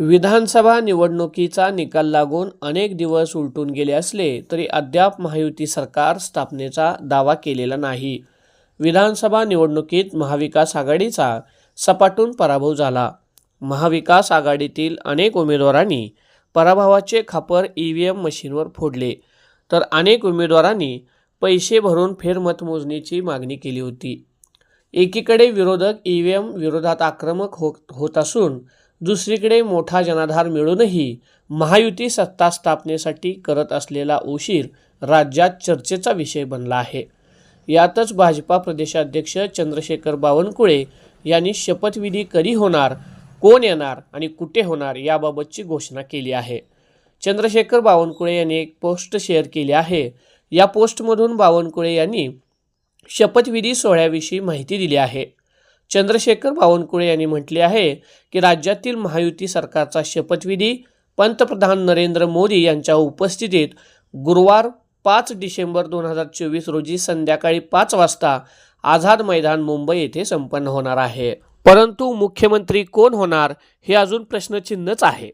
विधानसभा निवडणुकीचा निकाल लागून अनेक दिवस उलटून गेले असले तरी अद्याप महायुती सरकार स्थापनेचा दावा केलेला नाही. विधानसभा निवडणुकीत महाविकास आघाडीचा सपाटून पराभव झाला. महाविकास आघाडीतील अनेक उमेदवारांनी पराभवाचे खापर ई व्ही एम मशीनवर फोडले. तर अनेक उमेदवारांनी पैसे भरून फेरमतमोजणीची मागणी केली होती. एकीकडे विरोधक ई व्ही एम विरोधात आक्रमक हो होत असून दुसरीकडे मोठा जनाधार मिळूनही महायुती सत्ता स्थापनेसाठी करत असलेला उशीर राज्यात चर्चेचा विषय बनला आहे. यातच भाजपा प्रदेशाध्यक्ष चंद्रशेखर बावनकुळे यांनी शपथविधी कधी होणार कोण येणार आणि कुठे होणार याबाबतची घोषणा केली आहे. चंद्रशेखर बावनकुळे यांनी एक पोस्ट शेअर केली आहे. या पोस्टमधून बावनकुळे यांनी शपथविधी सोहळ्याविषयी माहिती दिली आहे. चंद्रशेखर बावनकुळे यांनी म्हटले आहे की राज्यातील महायुती सरकारचा शपथविधी पंतप्रधान नरेंद्र मोदी यांच्या उपस्थितीत गुरुवार पाच डिसेंबर दोन हजार चोवीस रोजी संध्याकाळी पाच वाजता आझाद मैदान मुंबई येथे संपन्न होणार आहे. परंतु मुख्यमंत्री कोण होणार हे अजून प्रश्नचिन्हच आहे.